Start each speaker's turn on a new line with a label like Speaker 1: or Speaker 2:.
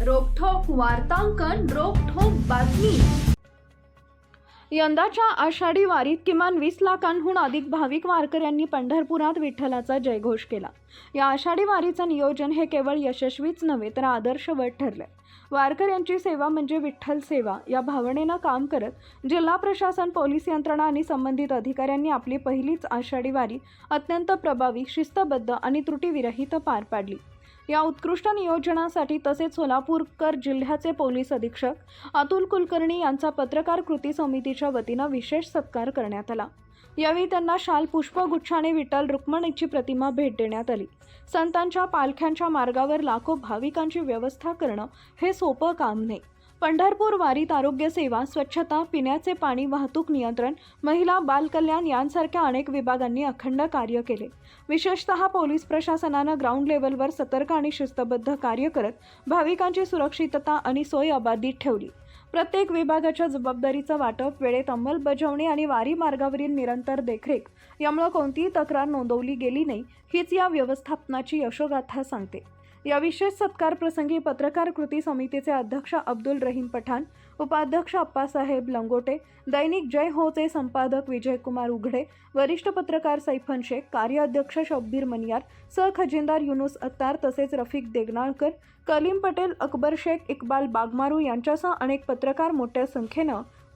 Speaker 1: वार्तांकन रोखोक बातमी. यंदाच्या आषाढी वारीत किमान वीस लाखांहून अधिक भाविक वारकऱ्यांनी पंढरपुरात विठ्ठलाचा जयघोष केला. या आषाढी वारीचं नियोजन हे केवळ यशस्वीच नव्हे तर आदर्शवत ठरलं वारकऱ्यांची सेवा म्हणजे विठ्ठल सेवा. या भावनेनं काम करत जिल्हा प्रशासन पोलीस यंत्रणा आणि संबंधित अधिकाऱ्यांनी आपली पहिलीच आषाढी वारी अत्यंत प्रभावी शिस्तबद्ध आणि त्रुटीविरहित पार पाडली. या उत्कृष्ट नियोजनासाठी तसेच सोलापूरकर जिल्ह्याचे पोलीस अधीक्षक अतुल कुलकर्णी यांचा पत्रकार कृती समितीच्या वतीनं विशेष सत्कार करण्यात आला. यावेळी त्यांना शाल पुष्पगुच्छाने विठ्ठल रुक्मणीची प्रतिमा भेट देण्यात आली. संतांच्या पालख्यांच्या मार्गावर लाखो भाविकांची व्यवस्था करणं हे सोपं काम नाही. पंढरपूर वारीत आरोग्य सेवा स्वच्छता पिण्याचे पाणी वाहतूक नियंत्रण महिला बालकल्याण यांसारख्या अनेक विभागांनी अखंड कार्य केले. विशेषतः पोलीस प्रशासनानं ग्राउंड लेवलवर सतर्क आणि शिस्तबद्ध कार्य करत भाविकांची सुरक्षितता आणि सोय अबाधित ठेवली. प्रत्येक विभागाच्या जबाबदारीचं वाटप वेळेत अंमलबजावणी आणि वारी मार्गावरील निरंतर देखरेख यामुळे कोणतीही तक्रार नोंदवली गेली नाही हीच या व्यवस्थापनाची यशोगाथा सांगते. या विशेष सत्कार प्रसंगी पत्रकार कृती समितीचे अध्यक्ष अब्दुल रहीम पठाण उपाध्यक्ष अप्पासाहेब लंगोटे दैनिक जय होचे संपादक विजयकुमार उघडे वरिष्ठ पत्रकार सैफन शेख कार्याध्यक्ष शब्बीर मनियार सहखजिनदार युनुस अत्तार तसेच रफिक देगनाळकर कलीम पटेल अकबर शेख इक्बाल बागमारू यांच्यासह अनेक पत्रकार मोठ्या संख्येनं